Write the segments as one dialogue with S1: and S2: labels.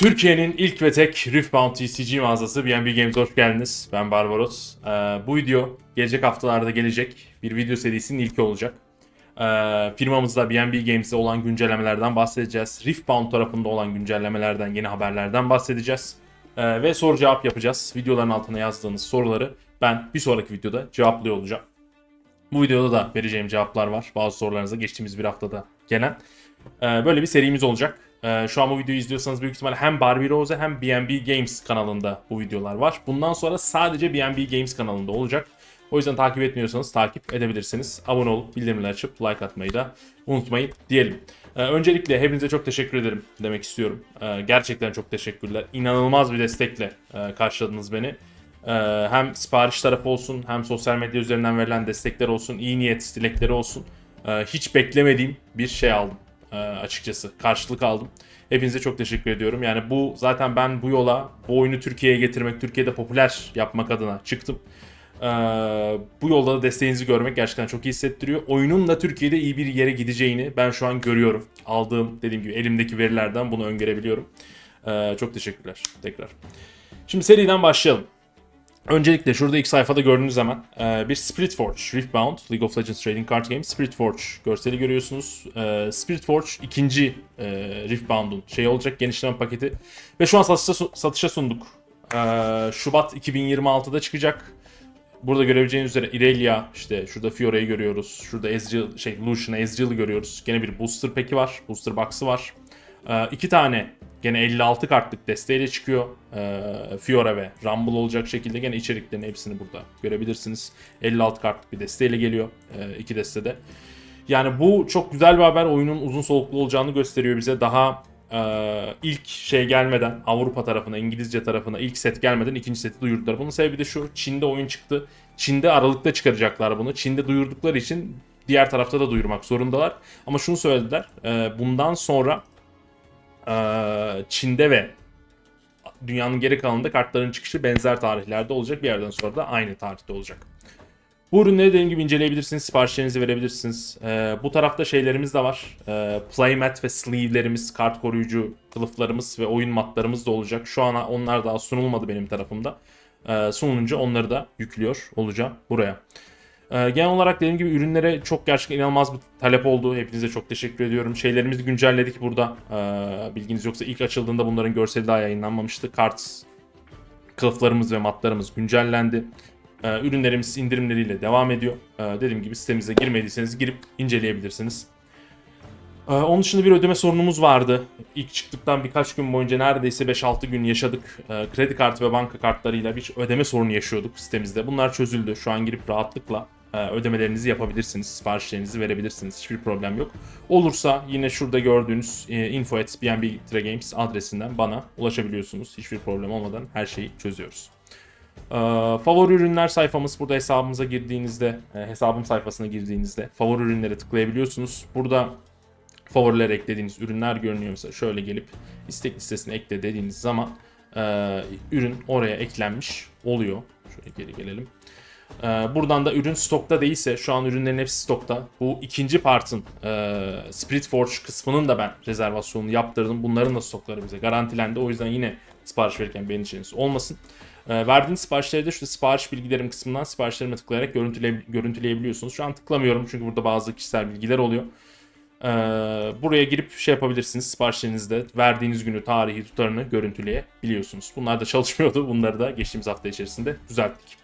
S1: Türkiye'nin ilk ve tek Riftbound TCG mağazası BNB Games'e hoş geldiniz. Ben Barbaros. Ee, bu video gelecek haftalarda gelecek bir video serisinin ilki olacak. Ee, firmamızda BNB Games'te olan güncellemelerden bahsedeceğiz. Riftbound tarafında olan güncellemelerden, yeni haberlerden bahsedeceğiz. Ee, ve soru cevap yapacağız. Videoların altına yazdığınız soruları ben bir sonraki videoda cevaplıyor olacağım. Bu videoda da vereceğim cevaplar var. Bazı sorularınıza geçtiğimiz bir haftada gelen. Ee, böyle bir serimiz olacak. Ee, şu an bu videoyu izliyorsanız büyük ihtimalle hem Barbie Rose hem BNB Games kanalında bu videolar var. Bundan sonra sadece BNB Games kanalında olacak. O yüzden takip etmiyorsanız takip edebilirsiniz. Abone olup bildirimleri açıp like atmayı da unutmayın diyelim. Ee, öncelikle hepinize çok teşekkür ederim demek istiyorum. Ee, gerçekten çok teşekkürler. İnanılmaz bir destekle e, karşıladınız beni. Hem sipariş tarafı olsun hem sosyal medya üzerinden verilen destekler olsun, iyi niyet dilekleri olsun. Hiç beklemediğim bir şey aldım açıkçası. Karşılık aldım. Hepinize çok teşekkür ediyorum. Yani bu zaten ben bu yola bu oyunu Türkiye'ye getirmek, Türkiye'de popüler yapmak adına çıktım. Ee, bu yolda da desteğinizi görmek gerçekten çok iyi hissettiriyor. Oyunun da Türkiye'de iyi bir yere gideceğini ben şu an görüyorum. Aldığım dediğim gibi elimdeki verilerden bunu öngörebiliyorum. Ee, çok teşekkürler tekrar. Şimdi seriden başlayalım. Öncelikle şurada ilk sayfada gördüğünüz zaman e, bir Spirit Forge Riftbound League of Legends Trading Card Game Spirit Forge görseli görüyorsunuz. E, Spirit Forge ikinci e, Riftbound'un şey olacak genişleme paketi ve şu an satışa, satışa sunduk. Şubat 2026'da çıkacak. Burada görebileceğiniz üzere Irelia, işte şurada Fiora'yı görüyoruz. Şurada Ezreal, şey Lucian'ı, Ezreal'ı görüyoruz. Gene bir booster pack'i var. Booster box'ı var. İki tane gene 56 kartlık desteğiyle çıkıyor. Ee, Fiora ve Rumble olacak şekilde gene içeriklerin hepsini burada görebilirsiniz. 56 kartlık bir desteğiyle geliyor e, iki destede. Yani bu çok güzel bir haber. Oyunun uzun soluklu olacağını gösteriyor bize. Daha e, ilk şey gelmeden Avrupa tarafına, İngilizce tarafına ilk set gelmeden ikinci seti duyurdular. Bunun sebebi de şu. Çin'de oyun çıktı. Çin'de Aralık'ta çıkaracaklar bunu. Çin'de duyurdukları için diğer tarafta da duyurmak zorundalar. Ama şunu söylediler. e, bundan sonra e, Çin'de ve dünyanın geri kalanında kartların çıkışı benzer tarihlerde olacak. Bir yerden sonra da aynı tarihte olacak. Bu ürünleri dediğim gibi inceleyebilirsiniz, siparişlerinizi verebilirsiniz. Ee, bu tarafta şeylerimiz de var. Ee, playmat ve sleeve'lerimiz, kart koruyucu kılıflarımız ve oyun matlarımız da olacak. Şu an onlar daha sunulmadı benim tarafımda. Ee, sunulunca onları da yüklüyor olacağım buraya. Ee, genel olarak dediğim gibi ürünlere çok gerçekten inanılmaz bir talep oldu. Hepinize çok teşekkür ediyorum. Şeylerimizi güncelledik burada. Ee, bilginiz yoksa ilk açıldığında bunların görseli daha yayınlanmamıştı. Kart kılıflarımız ve matlarımız güncellendi. Ee, ürünlerimiz indirimleriyle devam ediyor. Ee, dediğim gibi sitemize girmediyseniz girip inceleyebilirsiniz. Onun dışında bir ödeme sorunumuz vardı. İlk çıktıktan birkaç gün boyunca neredeyse 5-6 gün yaşadık. Kredi kartı ve banka kartlarıyla bir ödeme sorunu yaşıyorduk sitemizde. Bunlar çözüldü. Şu an girip rahatlıkla ödemelerinizi yapabilirsiniz. Siparişlerinizi verebilirsiniz. Hiçbir problem yok. Olursa yine şurada gördüğünüz e, info.bnb adresinden bana ulaşabiliyorsunuz. Hiçbir problem olmadan her şeyi çözüyoruz. Ee, favori ürünler sayfamız burada hesabımıza girdiğinizde, e, hesabım sayfasına girdiğinizde favori ürünlere tıklayabiliyorsunuz. Burada favorilere eklediğiniz ürünler görünüyor. Mesela şöyle gelip istek listesine ekle dediğiniz zaman e, ürün oraya eklenmiş oluyor. Şöyle geri gelelim. E, buradan da ürün stokta değilse şu an ürünlerin hepsi stokta. Bu ikinci partın e, Spirit Forge kısmının da ben rezervasyonunu yaptırdım. Bunların da stokları bize garantilendi. O yüzden yine sipariş verirken benim içiniz olmasın. E, verdiğiniz siparişleri de şu sipariş bilgilerim kısmından siparişlerime tıklayarak görüntüle, görüntüleyebiliyorsunuz. Şu an tıklamıyorum çünkü burada bazı kişisel bilgiler oluyor. Ee, buraya girip şey yapabilirsiniz. Siparişlerinizde verdiğiniz günü, tarihi, tutarını görüntüleyebiliyorsunuz. Bunlar da çalışmıyordu. Bunları da geçtiğimiz hafta içerisinde düzelttik.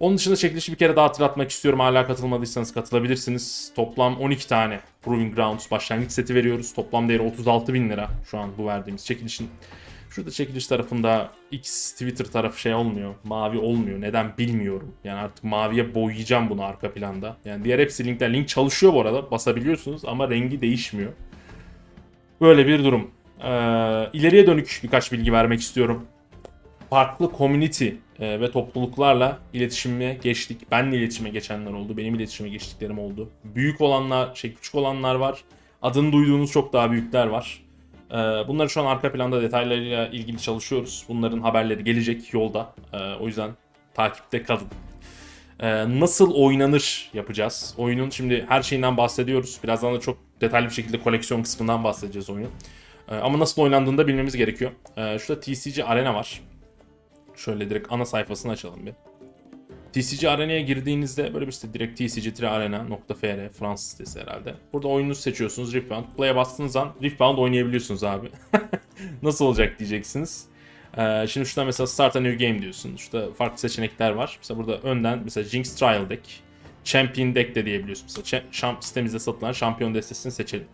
S1: Onun dışında çekilişi bir kere daha hatırlatmak istiyorum. Hala katılmadıysanız katılabilirsiniz. Toplam 12 tane Proving Grounds başlangıç seti veriyoruz. Toplam değeri 36 bin lira şu an bu verdiğimiz çekilişin. Şurada çekiliş tarafında X Twitter tarafı şey olmuyor. Mavi olmuyor. Neden bilmiyorum. Yani artık maviye boyayacağım bunu arka planda. Yani diğer hepsi linkler. Link çalışıyor bu arada. Basabiliyorsunuz ama rengi değişmiyor. Böyle bir durum. Ee, ileriye dönük birkaç bilgi vermek istiyorum. Farklı community e, ve topluluklarla iletişime geçtik. Benle iletişime geçenler oldu. Benim iletişime geçtiklerim oldu. Büyük olanlar, şey küçük olanlar var. Adını duyduğunuz çok daha büyükler var. Ee, Bunları şu an arka planda detaylarıyla ilgili çalışıyoruz. Bunların haberleri gelecek yolda. Ee, O yüzden takipte kalın. Nasıl oynanır yapacağız. Oyunun şimdi her şeyinden bahsediyoruz. Birazdan da çok detaylı bir şekilde koleksiyon kısmından bahsedeceğiz oyunun. Ama nasıl oynandığını da bilmemiz gerekiyor. Şurada TCG Arena var. Şöyle direkt ana sayfasını açalım bir. TCG Arena'ya girdiğinizde böyle bir site direkt tcg-arena.fr Fransız sitesi herhalde. Burada oyununuzu seçiyorsunuz Riftbound. Play'e bastığınız an Riftbound oynayabiliyorsunuz abi. Nasıl olacak diyeceksiniz. Ee, şimdi şurada mesela Start a New Game diyorsun. Şurada farklı seçenekler var. Mesela burada önden mesela Jinx Trial Deck, Champion Deck de diyebiliyorsun. Mesela şamp sitemizde satılan şampiyon destesini seçelim.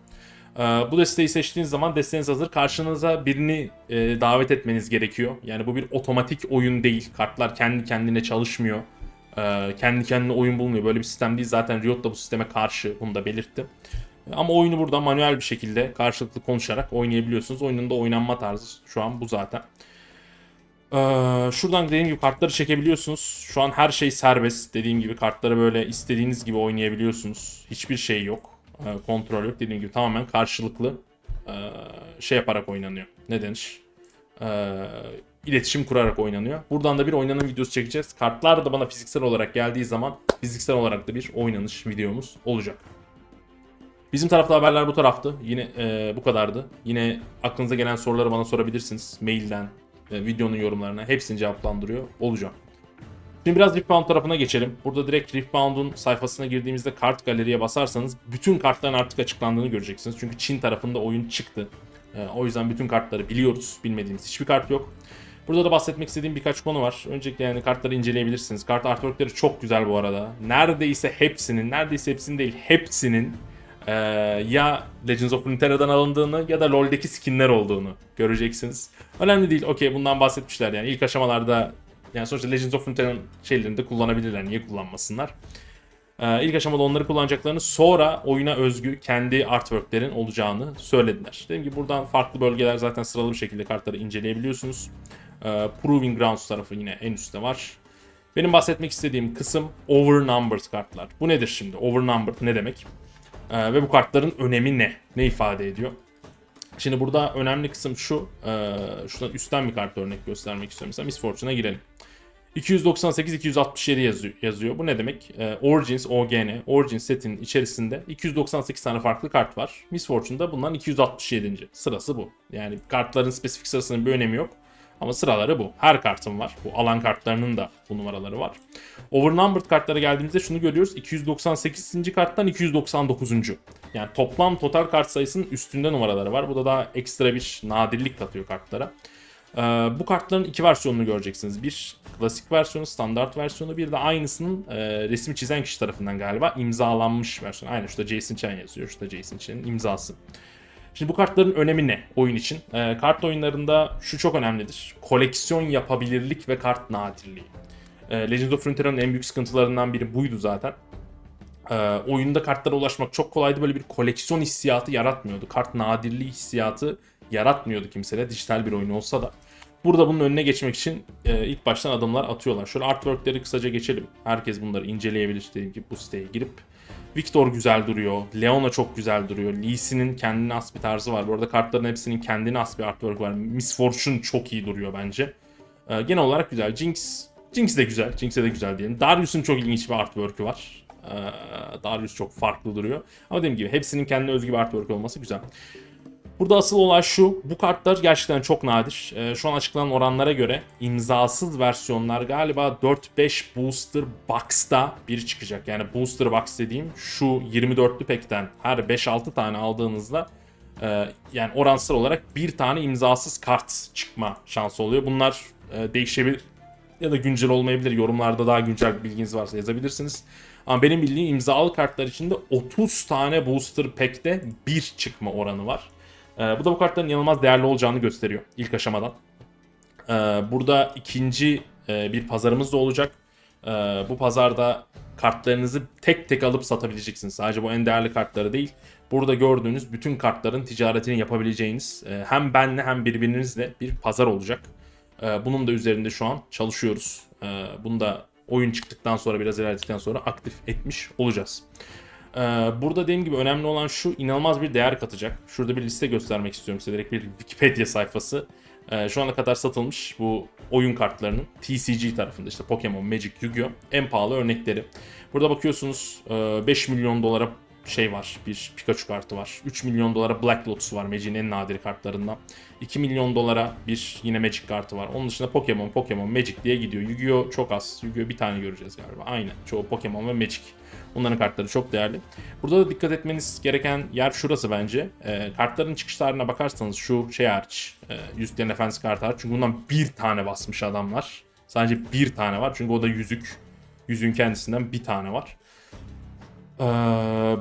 S1: Ee, bu desteği seçtiğiniz zaman desteniz hazır. Karşınıza birini e, davet etmeniz gerekiyor. Yani bu bir otomatik oyun değil. Kartlar kendi kendine çalışmıyor. Ee, kendi kendine oyun bulmuyor. Böyle bir sistem değil. Zaten Riot da bu sisteme karşı. Bunu da belirtti. Ama oyunu burada manuel bir şekilde karşılıklı konuşarak oynayabiliyorsunuz. Oyunun da oynanma tarzı şu an bu zaten. Ee, şuradan dediğim gibi kartları çekebiliyorsunuz. Şu an her şey serbest. Dediğim gibi kartları böyle istediğiniz gibi oynayabiliyorsunuz. Hiçbir şey yok. Ee, kontrol yok. Dediğim gibi tamamen karşılıklı ee, şey yaparak oynanıyor. Ne denir? Ee, iletişim kurarak oynanıyor. Buradan da bir oynanım videosu çekeceğiz. Kartlar da bana fiziksel olarak geldiği zaman fiziksel olarak da bir oynanış videomuz olacak. Bizim tarafta haberler bu taraftı. Yine e, bu kadardı. Yine aklınıza gelen soruları bana sorabilirsiniz. Mailden, e, videonun yorumlarına. Hepsini cevaplandırıyor olacağım. Şimdi biraz Riftbound tarafına geçelim. Burada direkt Riftbound'un sayfasına girdiğimizde kart galeriye basarsanız bütün kartların artık açıklandığını göreceksiniz. Çünkü Çin tarafında oyun çıktı. E, o yüzden bütün kartları biliyoruz. Bilmediğimiz hiçbir kart yok. Burada da bahsetmek istediğim birkaç konu var. Öncelikle yani kartları inceleyebilirsiniz. Kart artworkleri çok güzel bu arada. Neredeyse hepsinin, neredeyse hepsinin değil, hepsinin ee, ya Legends of Runeterra'dan alındığını ya da LoL'deki skinler olduğunu göreceksiniz. Önemli değil. Okey bundan bahsetmişler yani. ilk aşamalarda yani sonuçta Legends of Runeterra'nın şeylerini de kullanabilirler. Niye kullanmasınlar? Ee, ilk aşamada onları kullanacaklarını sonra oyuna özgü kendi artworklerin olacağını söylediler. Dediğim gibi buradan farklı bölgeler zaten sıralı bir şekilde kartları inceleyebiliyorsunuz. Ee, Proving Grounds tarafı yine en üstte var. Benim bahsetmek istediğim kısım overnumbered kartlar. Bu nedir şimdi? Overnumbered ne demek? Ee, ve bu kartların önemi ne? Ne ifade ediyor? Şimdi burada önemli kısım şu. E, şuradan üstten bir kart örnek göstermek istiyorum. Mesela Miss Fortune'a girelim. 298-267 yazıyor, yazıyor. Bu ne demek? E, Origins, OGN, Origins setinin içerisinde 298 tane farklı kart var. Miss Fortune'da bundan 267. Sırası bu. Yani kartların spesifik sırasının bir önemi yok. Ama sıraları bu. Her kartın var. Bu alan kartlarının da bu numaraları var. Overnumbered kartlara geldiğimizde şunu görüyoruz. 298. karttan 299. Yani toplam total kart sayısının üstünde numaraları var. Bu da daha ekstra bir nadirlik katıyor kartlara. Ee, bu kartların iki versiyonunu göreceksiniz. Bir klasik versiyonu, standart versiyonu. Bir de aynısının e, resmi çizen kişi tarafından galiba imzalanmış versiyonu. Aynen şurada Jason Chen yazıyor. Şurada Jason Chen'in imzası. Şimdi bu kartların önemi ne oyun için? Ee, kart oyunlarında şu çok önemlidir. Koleksiyon yapabilirlik ve kart nadirliği. Ee, Legends of Runeterra'nın en büyük sıkıntılarından biri buydu zaten. Ee, oyunda kartlara ulaşmak çok kolaydı. Böyle bir koleksiyon hissiyatı yaratmıyordu. Kart nadirliği hissiyatı yaratmıyordu kimseye. Dijital bir oyun olsa da. Burada bunun önüne geçmek için e, ilk baştan adımlar atıyorlar. Şöyle artworkleri kısaca geçelim. Herkes bunları inceleyebilir dediğim gibi bu siteye girip. Victor güzel duruyor. Leona çok güzel duruyor. Lee Sin'in kendine has bir tarzı var. Bu arada kartların hepsinin kendine has bir artwork var. Miss Fortune çok iyi duruyor bence. Ee, genel olarak güzel. Jinx Jinx de güzel. Jinx'e de güzel diyelim. Darius'un çok ilginç bir artwork'ü var. Ee, Darius çok farklı duruyor. Ama dediğim gibi hepsinin kendine özgü bir artwork olması güzel. Burada asıl olay şu. Bu kartlar gerçekten çok nadir. Ee, şu an açıklanan oranlara göre imzasız versiyonlar galiba 4-5 booster box'ta bir çıkacak. Yani booster box dediğim şu 24'lü pekten her 5-6 tane aldığınızda e, yani oransal olarak bir tane imzasız kart çıkma şansı oluyor. Bunlar e, değişebilir ya da güncel olmayabilir. Yorumlarda daha güncel bilginiz varsa yazabilirsiniz. Ama benim bildiğim imzalı kartlar içinde 30 tane booster pack'te bir çıkma oranı var. Ee, bu da bu kartların inanılmaz değerli olacağını gösteriyor ilk aşamadan. Ee, burada ikinci e, bir pazarımız da olacak. Ee, bu pazarda kartlarınızı tek tek alıp satabileceksiniz. Sadece bu en değerli kartları değil. Burada gördüğünüz bütün kartların ticaretini yapabileceğiniz e, hem benle hem birbirinizle bir pazar olacak. E, bunun da üzerinde şu an çalışıyoruz. E, bunu da oyun çıktıktan sonra biraz ilerledikten sonra aktif etmiş olacağız. Ee, burada dediğim gibi önemli olan şu inanılmaz bir değer katacak. Şurada bir liste göstermek istiyorum size. Direkt bir Wikipedia sayfası. Ee, şu ana kadar satılmış bu oyun kartlarının TCG tarafında işte Pokemon, Magic, Yu-Gi-Oh! en pahalı örnekleri. Burada bakıyorsunuz 5 milyon dolara şey var. Bir Pikachu kartı var. 3 milyon dolara Black Lotus var Magic'in en nadir kartlarından. 2 milyon dolara bir yine Magic kartı var. Onun dışında Pokemon, Pokemon, Magic diye gidiyor. Yu-Gi-Oh çok az. Yu-Gi-Oh bir tane göreceğiz galiba. Aynen. Çoğu Pokemon ve Magic. Onların kartları çok değerli. Burada da dikkat etmeniz gereken yer şurası bence. Ee, kartların çıkış tarihine bakarsanız şu şey hariç. E, Yüzüklerin Efendisi kartı hariç. Çünkü bundan bir tane basmış adamlar. Sadece bir tane var. Çünkü o da yüzük. Yüzüğün kendisinden bir tane var. Ee,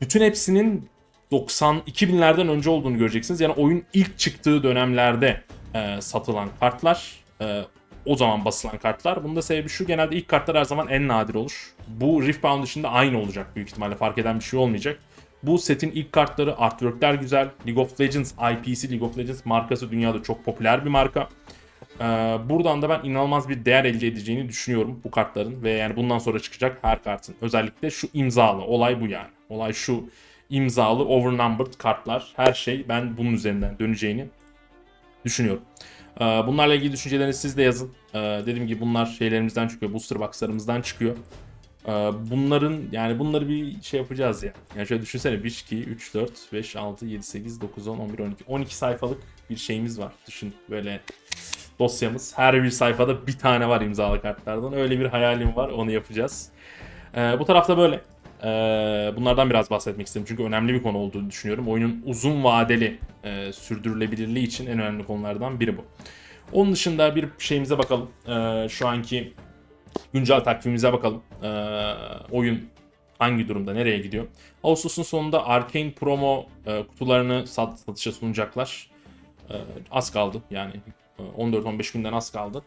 S1: bütün hepsinin 90 2000'lerden önce olduğunu göreceksiniz. Yani oyun ilk çıktığı dönemlerde e, satılan kartlar. e, o zaman basılan kartlar. Bunun da sebebi şu genelde ilk kartlar her zaman en nadir olur. Bu Riftbound dışında aynı olacak büyük ihtimalle fark eden bir şey olmayacak. Bu setin ilk kartları, artworkler güzel. League of Legends IP'si, League of Legends markası dünyada çok popüler bir marka. Ee, buradan da ben inanılmaz bir değer elde edeceğini düşünüyorum bu kartların ve yani bundan sonra çıkacak her kartın. Özellikle şu imzalı olay bu yani. Olay şu imzalı overnumbered kartlar her şey ben bunun üzerinden döneceğini düşünüyorum. Ee, bunlarla ilgili düşüncelerinizi siz de yazın. Ee, dediğim gibi bunlar şeylerimizden çıkıyor. Booster boxlarımızdan çıkıyor. Ee, bunların yani bunları bir şey yapacağız ya. Yani şöyle düşünsene 1, 2, 3, 4, 5, 6, 7, 8, 9, 10, 11, 12. 12 sayfalık bir şeyimiz var. Düşün böyle dosyamız. Her bir sayfada bir tane var imzalı kartlardan. Öyle bir hayalim var. Onu yapacağız. Ee, bu tarafta böyle. Ee, bunlardan biraz bahsetmek istedim. Çünkü önemli bir konu olduğunu düşünüyorum. Oyunun uzun vadeli e, sürdürülebilirliği için en önemli konulardan biri bu. Onun dışında bir şeyimize bakalım. Ee, şu anki güncel takvimimize bakalım. Ee, oyun hangi durumda, nereye gidiyor? Ağustos'un sonunda Arcane Promo e, kutularını sat, satışa sunacaklar. Ee, az kaldı yani 14-15 günden az kaldı.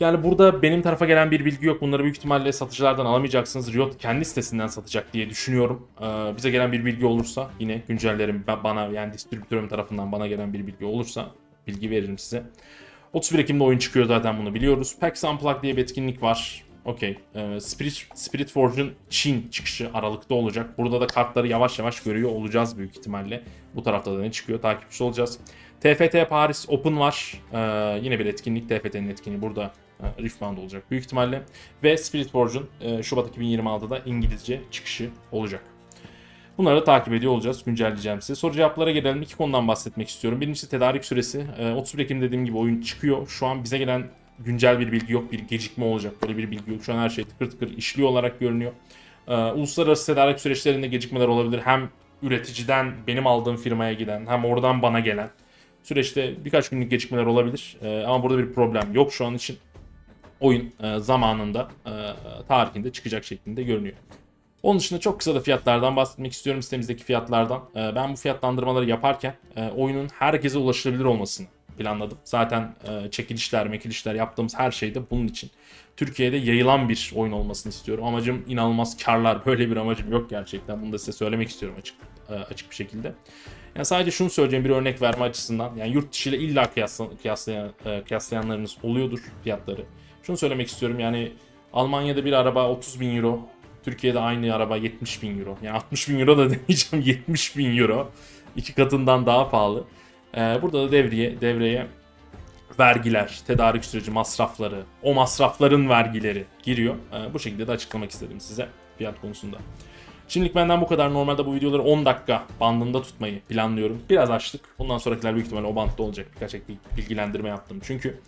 S1: Yani burada benim tarafa gelen bir bilgi yok. Bunları büyük ihtimalle satıcılardan alamayacaksınız. Riot kendi sitesinden satacak diye düşünüyorum. Ee, bize gelen bir bilgi olursa yine güncellerim ba- bana yani distribütörüm tarafından bana gelen bir bilgi olursa bilgi veririm size. 31 Ekim'de oyun çıkıyor zaten bunu biliyoruz. PAX Unplugged diye bir etkinlik var. Okey. Ee, Spirit, Spirit Forge'un Çin çıkışı Aralık'ta olacak. Burada da kartları yavaş yavaş görüyor olacağız büyük ihtimalle. Bu tarafta da ne çıkıyor takipçi olacağız. TFT Paris Open var. Ee, yine bir etkinlik. TFT'nin etkinliği burada e, Riftbound olacak büyük ihtimalle. Ve Spirit Forge'un e, Şubat 2026'da İngilizce çıkışı olacak. Bunları da takip ediyor olacağız. Güncelleyeceğim size. Soru cevaplara gelelim. İki konudan bahsetmek istiyorum. Birincisi tedarik süresi. Ee, 31 Ekim dediğim gibi oyun çıkıyor. Şu an bize gelen güncel bir bilgi yok. Bir gecikme olacak. Böyle bir bilgi yok. Şu an her şey tıkır tıkır işliyor olarak görünüyor. Ee, uluslararası tedarik süreçlerinde gecikmeler olabilir. Hem üreticiden benim aldığım firmaya giden hem oradan bana gelen süreçte birkaç günlük gecikmeler olabilir. Ee, ama burada bir problem yok şu an için. Oyun e, zamanında, e, tarihinde çıkacak şeklinde görünüyor. Onun dışında çok kısa da fiyatlardan bahsetmek istiyorum sitemizdeki fiyatlardan. Ben bu fiyatlandırmaları yaparken e, oyunun herkese ulaşılabilir olmasını planladım. Zaten e, çekilişler, mekilişler yaptığımız her şey de bunun için. Türkiye'de yayılan bir oyun olmasını istiyorum. Amacım inanılmaz karlar. Böyle bir amacım yok gerçekten. Bunu da size söylemek istiyorum açık e, açık bir şekilde. Yani sadece şunu söyleyeceğim bir örnek verme açısından. Yani yurt dışı ile illa kıyasla, kıyaslayan, e, kıyaslayanlarınız oluyordur fiyatları. Şunu söylemek istiyorum yani Almanya'da bir araba 30 bin euro. Türkiye'de aynı araba 70 bin euro. Yani 60 bin euro da demeyeceğim 70 bin euro. İki katından daha pahalı. Ee, burada da devreye, devreye vergiler, tedarik süreci masrafları, o masrafların vergileri giriyor. Bu şekilde de açıklamak istedim size fiyat konusunda. Şimdilik benden bu kadar. Normalde bu videoları 10 dakika bandında tutmayı planlıyorum. Biraz açtık. Bundan sonrakiler büyük ihtimalle o bantta olacak. Birkaç ek bilgilendirme yaptım. Çünkü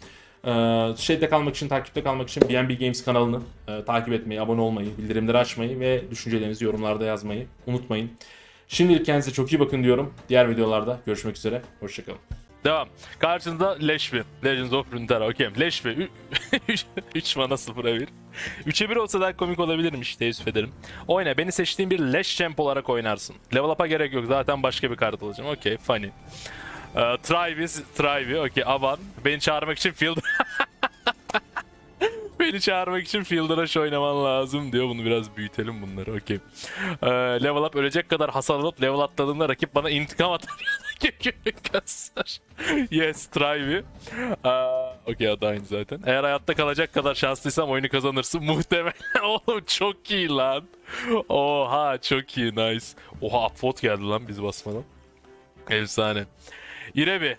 S1: e, şeyde kalmak için, takipte kalmak için BNB Games kanalını e, takip etmeyi, abone olmayı, bildirimleri açmayı ve düşüncelerinizi yorumlarda yazmayı unutmayın. Şimdilik kendinize çok iyi bakın diyorum. Diğer videolarda görüşmek üzere. Hoşçakalın.
S2: Devam. Karşınızda Leşbi. Legends of Runeterra. Okey. Leşbi. 3 mana 0'a 1. 3'e 1 olsa daha komik olabilirmiş. Teessüf ederim. Oyna. Beni seçtiğin bir Leş Champ olarak oynarsın. Level up'a gerek yok. Zaten başka bir kart alacağım. Okey. Funny. Uh, Trivi. Trivi. Okey. Avan. Beni çağırmak için field... Beni çağırmak için Fielder Rush oynaman lazım diyor. Bunu biraz büyütelim bunları. Okey. Ee, level up ölecek kadar hasar alıp level atladığımda rakip bana intikam atar. Kasar. yes, try me. Okey adı aynı zaten. Eğer hayatta kalacak kadar şanslıysam oyunu kazanırsın. Muhtemelen. Oğlum çok iyi lan. Oha çok iyi nice. Oha upvote geldi lan biz basmadan. Efsane. İrebi